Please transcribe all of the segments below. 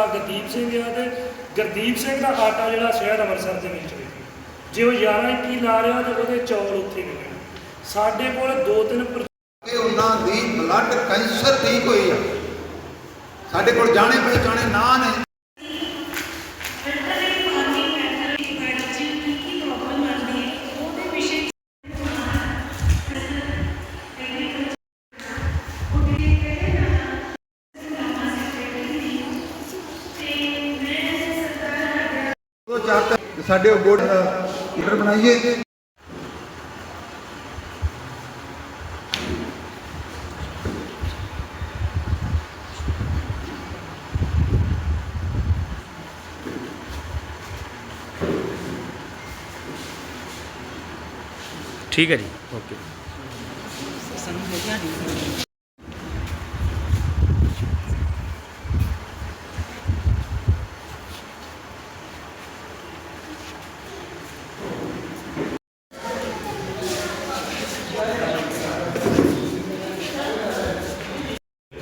ਨਾਮ ਗੁਰਦੀਪ ਸਿੰਘ ਆ ਤੇ ਗੁਰਦੀਪ ਸਿੰਘ ਦਾ ਆਟਾ ਜਿਹੜਾ ਸ਼ਹਿਰ ਅੰਮ੍ਰਿਤਸਰ ਦੇ ਵਿੱਚ ਵਿਕਿਆ ਜੇ ਉਹ 11 ਕੀ ਲਾ ਰਿਹਾ ਤੇ ਉਹਦੇ ਚੌਲ ਉੱਥੇ ਵਿਕਣ ਸਾਡੇ ਕੋਲ ਦੋ ਤਿੰਨ ਕਿ ਉਹਨਾਂ ਦੀ ਬਲੱਡ ਕੈਂਸਰ ਠੀਕ ਹੋਈ ਆ। ਸਾਡੇ ਕੋਲ ਜਾਣੇ ਪਹਿਚਾਣੇ ਨਾਂ ਨੇ। ਸਾਡੇ ਉਹ ਬੋਰਡ ਲੀਡਰ ਬਣਾਈਏ। ਠੀਕ ਹੈ ਜੀ। ਓਕੇ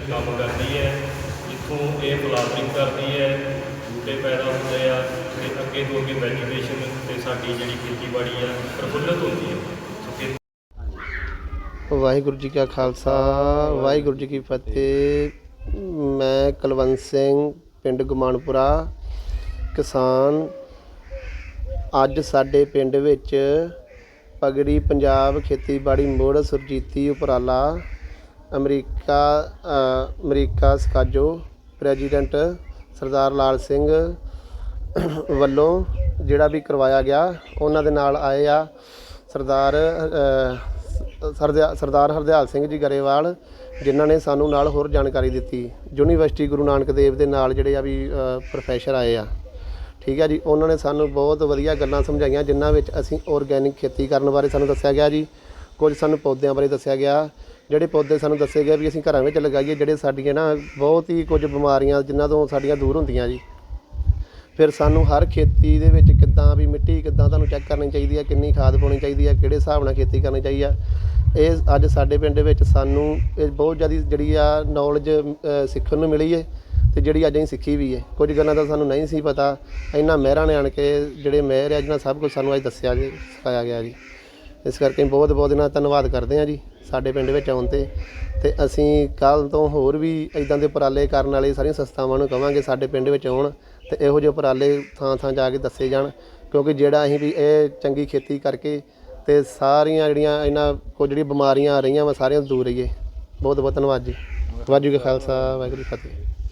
ਕੰਮ ਕਰਦੀ ਹੈ ਜਿੱਥੋਂ ਇਹ ਫਲਾਵਰਿੰਗ ਕਰਦੀ ਹੈ, ਬੂਟੇ ਪੈਦਾ ਹੁੰਦੇ ਆ, ਤੇ ਅੱਗੇ ਤੋਂ ਅੱਗੇ ਵੈਜੀਟੇਸ਼ਨ ਤੇ ਸਾਡੀ ਜਿਹੜੀ ਖੇਤੀਬਾੜੀ ਆ, ਪ੍ਰਫੁੱਲਤ ਹੁੰਦੀ ਹੈ। ਵਾਹਿਗੁਰੂ ਜੀ ਕਾ ਖਾਲਸਾ, ਵਾਹਿਗੁਰੂ ਜੀ ਕੀ ਫਤਿਹ। ਮੈਂ ਕੁਲਵੰਤ ਸਿੰਘ, ਪਿੰਡ ਗੁਮਾਨਪੁਰਾ, ਕਿਸਾਨ। ਅੱਜ ਸਾਡੇ ਪਿੰਡ ਵਿੱਚ ਪਗੜੀ ਪੰਜਾਬ ਖੇਤੀਬਾੜੀ ਮੋੜ ਸੁਰਜੀਤੀ ਉਪਰਾਲਾ, ਅਮਰੀਕਾ ਅਮਰੀਕਾ ਸਕਾਜੋ ਪ੍ਰੈਜ਼ੀਡੈਂਟ ਸਰਦਾਰ ਲਾਲ ਸਿੰਘ ਵੱਲੋਂ ਜਿਹੜਾ ਵੀ ਕਰਵਾਇਆ ਗਿਆ, ਉਹਨਾਂ ਦੇ ਨਾਲ ਆਏ ਆ ਸਰਦਾਰ ਸਰਦਿਆ- ਸਰਦਾਰ ਹਰਦਿਆਲ ਸਿੰਘ ਜੀ ਗਰੇਵਾਲ, ਜਿਨ੍ਹਾਂ ਨੇ ਸਾਨੂੰ ਨਾਲ ਹੋਰ ਜਾਣਕਾਰੀ ਦਿੱਤੀ। ਯੂਨੀਵਰਸਿਟੀ ਗੁਰੂ ਨਾਨਕ ਦੇਵ ਦੇ ਨਾਲ ਜਿਹੜੇ ਆ ਵੀ ਪ੍ਰੋਫੈਸਰ ਆਏ ਆ। ਠੀਕ ਹੈ ਜੀ, ਉਹਨਾਂ ਨੇ ਸਾਨੂੰ ਬਹੁਤ ਵਧੀਆ ਗੱਲਾਂ ਸਮਝਾਈਆਂ, ਜਿਨ੍ਹਾਂ ਵਿੱਚ ਅਸੀਂ ਆਰਗੈਨਿਕ ਖੇਤੀ ਕਰਨ ਬਾਰੇ ਸਾਨੂੰ ਦੱਸਿਆ ਗਿਆ ਜੀ। ਕੁਝ ਸਾਨੂੰ ਪੌਦਿਆਂ ਬਾਰੇ ਦੱਸਿਆ ਗਿਆ, ਜਿਹੜੇ ਪੌਦੇ ਸਾਨੂੰ ਦੱਸੇ ਗਏ ਵੀ ਅਸੀਂ ਘਰਾਂ ਵਿੱਚ ਲਗਾਈਏ, ਜਿਹੜੇ ਸਾਡੀਆਂ ਨਾ ਬਹੁਤ ਹੀ ਕੁਝ ਬਿਮਾਰੀਆਂ ਜਿਨ੍ਹਾਂ ਤੋਂ ਸਾਡੀਆਂ ਦੂਰ ਹੁੰਦੀਆਂ ਜੀ। ਫਿਰ ਸਾਨੂੰ ਹਰ ਖੇਤੀ ਦੇ ਵਿੱਚ ਕਿੱਦਾਂ ਵੀ ਮਿੱਟੀ ਕਿੱਦਾਂ ਤੁਹਾਨੂੰ ਚੈੱਕ ਕਰਨੀ ਚਾਹੀਦੀ ਹੈ ਕਿੰਨੀ ਖਾਦ ਪਾਉਣੀ ਚਾਹੀਦੀ ਹੈ ਕਿਹੜੇ ਹਿਸਾਬ ਨਾਲ ਖੇਤੀ ਕਰਨੀ ਚਾਹੀਦੀ ਆ। ਇਹ ਅੱਜ ਸਾਡੇ ਪਿੰਡ ਵਿੱਚ ਸਾਨੂੰ ਇਹ ਬਹੁਤ ਜ਼ਿਆਦਾ ਜਿਹੜੀ ਆ ਨੌਲੇਜ ਸਿੱਖਣ ਨੂੰ ਮਿਲੀ ਹੈ ਤੇ ਜਿਹੜੀ ਅੱਜ ਅਸੀਂ ਸਿੱਖੀ ਵੀ ਹੈ ਕੁਝ ਗੱਲਾਂ ਦਾ ਸਾਨੂੰ ਨਹੀਂ ਸੀ ਪਤਾ ਇਹਨਾਂ ਮਹਿਰਾਂ ਨੇ ਆਣ ਕੇ ਜਿਹੜੇ ਮਹਿਰ ਆ ਜਿਹਨਾਂ ਸਭ ਕੁਝ ਸਾਨੂੰ ਅੱਜ ਦੱਸਿਆ ਜੀ ਸਿਖਾਇਆ ਗਿਆ ਜੀ। ਇਸ ਕਰਕੇ ਬਹੁਤ ਬਹੁਤ ਇਹਨਾਂ ਦਾ ਧੰਨਵਾਦ ਕਰਦੇ ਹਾਂ ਜੀ, ਸਾਡੇ ਪਿੰਡ ਵਿੱਚ ਆਉਣ ਤੇ। ਤੇ ਅਸੀਂ ਕੱਲ ਤੋਂ ਹੋਰ ਵੀ ਇਦਾਂ ਦੇ ਉਪਰਾਲੇ ਕਰਨ ਵਾਲੇ ਸਾਰੀਆਂ ਸੰਸਥਾਵਾਂ ਨੂੰ ਕਵਾਂਗੇ ਸਾਡੇ ਪਿੰਡ ਵਿੱਚ ਆਉਣ ਤੇ ਇਹੋ ਜਿਹੇ ਉਪਰਾਲੇ ਥਾਂ ਥਾਂ ਜਾ ਕੇ ਦੱਸੇ ਜਾਣ, ਕਿਉਂਕਿ ਜਿਹੜਾ ਅਸੀਂ ਵੀ ਇਹ ਚੰਗੀ ਖੇਤੀ ਕਰਕੇ ਤੇ ਸਾਰੀਆਂ ਜਿਹੜੀਆਂ ਇਹਨਾਂ ਕੁਝ ਜਿਹੜੀਆਂ ਬਿਮਾਰੀਆਂ ਆ ਰਹੀਆਂ ਵਾ, ਸਾਰੀਆਂ ਤੋਂ ਦੂਰ ਰਹੀਏ। ਬਹੁਤ ਬਹੁਤ ਧੰਨਵਾਦ ਜੀ। ਵਾਹਿਗੁਰੂ ਜੀ ਕਾ ਖਾਲਸਾ, ਵਾਹਿਗੁਰੂ ਜੀ ਕੀ ਫਤਿਹ।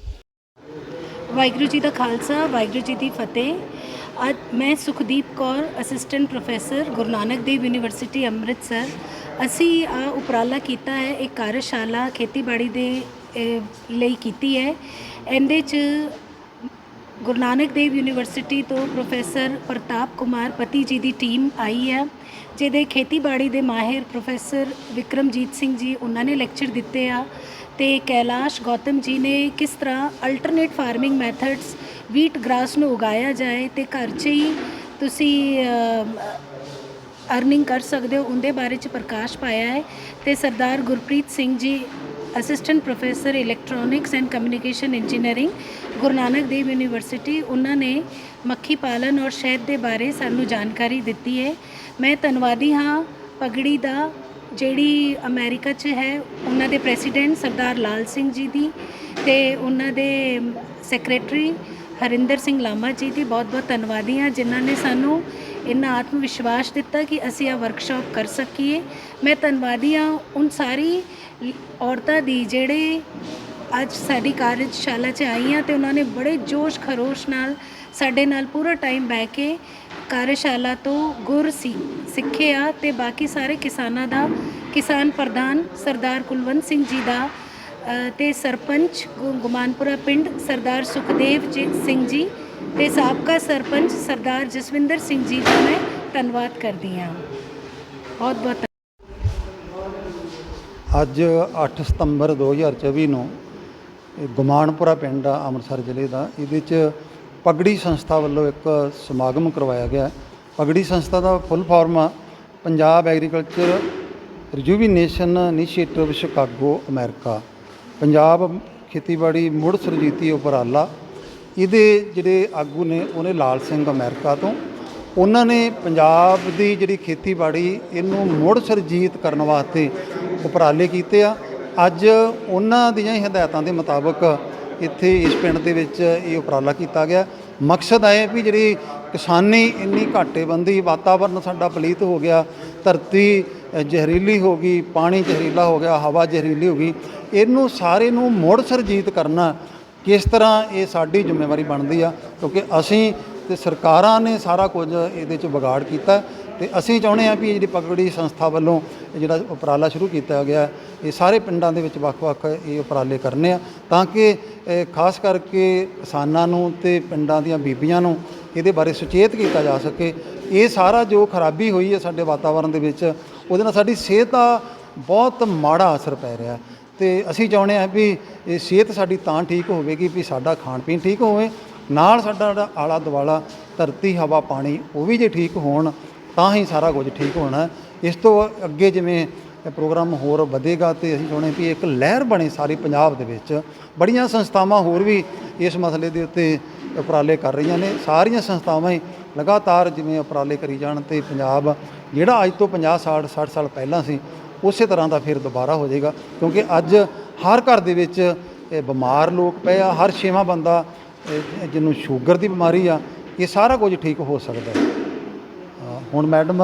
ਵਾਹਿਗੁਰੂ ਜੀ ਦਾ ਖਾਲਸਾ, ਵਾਹਿਗੁਰੂ ਜੀ ਦੀ ਫਤਿਹ। ਅੱਜ ਮੈਂ Sukhdeep Kaur assistant professor Guru Nanak Dev University, Amritsar. ਅਸੀਂ ਆ ਉਪਰਾਲਾ ਕੀਤਾ ਹੈ, ਇੱਕ ਕਾਰਜਸ਼ਾਲਾ ਖੇਤੀਬਾੜੀ ਦੇ ਲਈ ਕੀਤੀ ਹੈ। ਇਹਦੇ 'ਚ ਗੁਰੂ ਨਾਨਕ ਦੇਵ ਯੂਨੀਵਰਸਿਟੀ ਤੋਂ ਪ੍ਰੋਫੈਸਰ ਪ੍ਰਤਾਪ ਕੁਮਾਰ ਪਤੀ ਜੀ ਦੀ ਟੀਮ ਆਈ ਹੈ, ਜਿਹਦੇ ਖੇਤੀਬਾੜੀ ਦੇ ਮਾਹਿਰ ਪ੍ਰੋਫੈਸਰ ਵਿਕਰਮਜੀਤ ਸਿੰਘ ਜੀ, ਉਹਨਾਂ ਨੇ ਲੈਕਚਰ ਦਿੱਤੇ ਆ। ਤੇ ਕੈਲਾਸ਼ ਗੌਤਮ ਜੀ ਨੇ ਕਿਸ ਤਰ੍ਹਾਂ alternate farming methods wheat grass ਨੂੰ ਉਗਾਇਆ ਜਾਏ ਤੇ ਘਰ 'ਚ ਹੀ ਤੁਸੀਂ ਅਰਨਿੰਗ ਕਰ ਸਕਦੇ ਹੋ, ਉਹਦੇ ਬਾਰੇ ਚ ਪ੍ਰਕਾਸ਼ ਪਾਇਆ ਹੈ। ਤੇ Sardar Gurpreet Singh ji assistant professor electronics and communication engineering Guru Nanak Dev University ਉਹਨਾਂ ਨੇ ਮੱਖੀ ਪਾਲਣ ਔਰ ਸ਼ਹਿਦ ਦੇ ਬਾਰੇ ਸਾਨੂੰ ਜਾਣਕਾਰੀ ਦਿੱਤੀ ਹੈ। ਮੈਂ ਧੰਨਵਾਦੀ ਹਾਂ ਪਗੜੀ ਦਾ ਜਿਹੜੀ ਅਮਰੀਕਾ 'ਚ ਹੈ, ਉਹਨਾਂ ਦੇ ਪ੍ਰੈਜ਼ੀਡੈਂਟ ਸਰਦਾਰ ਲਾਲ ਸਿੰਘ ਜੀ ਦੀ ਤੇ ਉਹਨਾਂ ਦੇ ਸੈਕਟਰੀ ਹਰਿੰਦਰ ਸਿੰਘ ਲਾਮਾ ਜੀ ਦੀ ਬਹੁਤ-ਬਹੁਤ ਧੰਨਵਾਦੀ ਹਾਂ, ਜਿਨ੍ਹਾਂ ਨੇ ਸਾਨੂੰ ਇੰਨਾ ਆਤਮ ਵਿਸ਼ਵਾਸ ਦਿੱਤਾ ਕਿ ਅਸੀਂ ਇਹ ਵਰਕਸ਼ਾਪ ਕਰ ਸਕੀਏ। ਮੈਂ ਧੰਨਵਾਦੀ ਹਾਂ, ਉਨ ਸਾਰੀ ਔਰਤਾਂ ਦੀ ਜਿਹੜੇ ਅੱਜ ਸਾਡੀ ਕਾਰਜਸ਼ਾਲਾ 'ਚ ਆਈ ਹਾਂ ਤੇ ਉਹਨਾਂ ਨੇ ਬੜੇ ਜੋਸ਼ ਖਰੋਸ਼ ਨਾਲ ਸਾਡੇ ਨਾਲ ਪੂਰਾ ਟਾਈਮ ਬਹਿ ਕੇ ਕਾਰਜਸ਼ਾਲਾ ਤੋਂ ਗੁਰ ਸੀ ਸਿੱਖਿਆ ਤੇ ਬਾਕੀ ਸਾਰੇ ਕਿਸਾਨਾਂ ਦਾ ਕਿਸਾਨ ਪ੍ਰਧਾਨ ਸਰਦਾਰ ਕੁਲਵੰਤ ਸਿੰਘ ਜੀ ਦਾ ਅ, ਤੇ ਸਰਪੰਚ ਗੁ- ਗੁਮਾਨਪੁਰਾ ਪਿੰਡ ਸਰਦਾਰ ਸੁਖਦੇਵ ਜੀ ਸਿੰਘ ਜੀ ਤੇ ਸਾਬਕਾ ਸਰਪੰਚ ਸਰਦਾਰ ਜਸਵਿੰਦਰ ਸਿੰਘ ਜੀ ਦਾ ਮੈਂ ਧੰਨਵਾਦ ਕਰਦੀ ਹਾਂ। ਬਹੁਤ ਬਹੁਤ ਅੱਜ 8 ਸਤੰਬਰ 2024 ਨੂੰ ਗਮਾਨਪੁਰਾ ਪਿੰਡ ਆ, ਅੰਮ੍ਰਿਤਸਰ ਜ਼ਿਲ੍ਹੇ ਦਾ। ਇਹਦੇ 'ਚ ਪਗੜੀ ਸੰਸਥਾ ਵੱਲੋਂ ਇੱਕ ਸਮਾਗਮ ਕਰਵਾਇਆ ਗਿਆ। ਪਗੜੀ ਸੰਸਥਾ ਦਾ ਫੁੱਲ ਫਾਰਮ ਆ, Punjab agriculture rejuvenation initiative Chicago, America. Punjab ਖੇਤੀਬਾੜੀ ਮੁੜ ਸੁਰਜੀਤੀ ਉਪਰਾਲਾ। ਇਹਦੇ ਜਿਹੜੇ ਆਗੂ ਨੇ, ਉਹਨੇ ਲਾਲ ਸਿੰਘ ਅਮਰੀਕਾ ਤੋਂ। ਉਹਨਾਂ ਨੇ ਪੰਜਾਬ ਦੀ ਜਿਹੜੀ ਖੇਤੀਬਾੜੀ, ਇਹਨੂੰ ਮੁੜ ਸਰਜੀਤ ਕਰਨ ਵਾਸਤੇ ਉਪਰਾਲੇ ਕੀਤੇ ਆ। ਅੱਜ ਉਹਨਾਂ ਦੀਆਂ ਹੀ ਹਦਾਇਤਾਂ ਦੇ ਮੁਤਾਬਕ ਇੱਥੇ ਇਸ ਪਿੰਡ ਦੇ ਵਿੱਚ ਇਹ ਉਪਰਾਲਾ ਕੀਤਾ ਗਿਆ। ਮਕਸਦ ਹੈ ਵੀ ਜਿਹੜੀ ਕਿਸਾਨੀ ਇੰਨੀ ਘਾਟੇਬੰਦੀ ਵਾਤਾਵਰਨ ਸਾਡਾ ਪਲੀਤ ਹੋ ਗਿਆ, ਧਰਤੀ ਜ਼ਹਿਰੀਲੀ ਹੋ ਗਈ, ਪਾਣੀ ਜ਼ਹਿਰੀਲਾ ਹੋ ਗਿਆ, ਹਵਾ ਜ਼ਹਿਰੀਲੀ ਹੋ ਗਈ, ਇਹਨੂੰ ਸਾਰੇ ਨੂੰ ਮੁੜ ਸਰਜੀਤ ਕਰਨਾ ਕਿਸ ਤਰ੍ਹਾਂ ਇਹ ਸਾਡੀ ਜ਼ਿੰਮੇਵਾਰੀ ਬਣਦੀ ਆ, ਕਿਉਂਕਿ ਅਸੀਂ ਤੇ ਸਰਕਾਰਾਂ ਨੇ ਸਾਰਾ ਕੁਝ ਇਹਦੇ 'ਚ ਵਿਗਾੜ ਕੀਤਾ। ਤੇ ਅਸੀਂ ਚਾਹੁੰਦੇ ਆ ਵੀ ਇਹ ਜਿਹੜੀ ਪਗੜੀ ਸੰਸਥਾ ਵੱਲੋਂ ਇਹ ਜਿਹੜਾ ਉਪਰਾਲਾ ਸ਼ੁਰੂ ਕੀਤਾ ਗਿਆ, ਇਹ ਸਾਰੇ ਪਿੰਡਾਂ ਦੇ ਵਿੱਚ ਵੱਖ-ਵੱਖ ਇਹ ਉਪਰਾਲੇ ਕਰਨੇ ਆ ਤਾਂ ਕਿ ਖਾਸ ਕਰਕੇ ਕਿਸਾਨਾਂ ਨੂੰ ਤੇ ਪਿੰਡਾਂ ਦੀਆਂ ਬੀਬੀਆਂ ਨੂੰ ਇਹਦੇ ਬਾਰੇ ਸੁਚੇਤ ਕੀਤਾ ਜਾ ਸਕੇ। ਇਹ ਸਾਰਾ ਜੋ ਖਰਾਬੀ ਹੋਈ ਹੈ ਸਾਡੇ ਵਾਤਾਵਰਣ ਦੇ ਵਿੱਚ, ਉਹਦੇ ਨਾਲ ਸਾਡੀ ਸਿਹਤ ਦਾ ਬਹੁਤ ਮਾੜਾ ਅਸਰ ਪੈ ਰਿਹਾ। ਤੇ ਅਸੀਂ ਚਾਹੁੰਦੇ ਹਾਂ ਵੀ ਇਹ ਸਿਹਤ ਸਾਡੀ ਤਾਂ ਠੀਕ ਹੋਵੇਗੀ ਵੀ ਸਾਡਾ ਖਾਣ ਪੀਣ ਠੀਕ ਹੋਵੇ, ਨਾਲ ਸਾਡਾ ਜਿਹੜਾ ਆਲਾ ਦੁਆਲਾ ਧਰਤੀ, ਹਵਾ, ਪਾਣੀ, ਉਹ ਵੀ ਜੇ ਠੀਕ ਹੋਣ ਤਾਂ ਹੀ ਸਾਰਾ ਕੁਝ ਠੀਕ ਹੋਣਾ। ਇਸ ਤੋਂ ਅੱਗੇ ਜਿਵੇਂ ਪ੍ਰੋਗਰਾਮ ਹੋਰ ਵਧੇਗਾ ਤੇ ਅਸੀਂ ਚਾਹੁੰਦੇ ਵੀ ਇੱਕ ਲਹਿਰ ਬਣੇ ਸਾਰੇ ਪੰਜਾਬ ਦੇ ਵਿੱਚ। ਬੜੀਆਂ ਸੰਸਥਾਵਾਂ ਹੋਰ ਵੀ ਇਸ ਮਸਲੇ ਦੇ ਉੱਤੇ ਉਪਰਾਲੇ ਕਰ ਰਹੀਆਂ ਨੇ। ਸਾਰੀਆਂ ਸੰਸਥਾਵਾਂ ਹੀ ਲਗਾਤਾਰ ਜਿਵੇਂ ਉਪਰਾਲੇ ਕਰੀ ਜਾਣ ਤੇ ਪੰਜਾਬ, ਜਿਹੜਾ ਅੱਜ ਤੋਂ 50 ਸਾਲ 60 ਸਾਲ ਪਹਿਲਾਂ ਸੀ, ਉਸੇ ਤਰ੍ਹਾਂ ਦਾ ਫਿਰ ਦੁਬਾਰਾ ਹੋ ਜਾਏਗਾ। ਕਿਉਂਕਿ ਅੱਜ ਹਰ ਘਰ ਦੇ ਵਿੱਚ ਬਿਮਾਰ ਲੋਕ ਪਏ ਆ, ਹਰ ਛੇਵਾਂ ਬੰਦਾ ਜਿਹਨੂੰ ਸ਼ੂਗਰ ਦੀ ਬਿਮਾਰੀ ਆ, ਇਹ ਸਾਰਾ ਕੁਝ ਠੀਕ ਹੋ ਸਕਦਾ ਹੈ। ਹੁਣ ਮੈਡਮ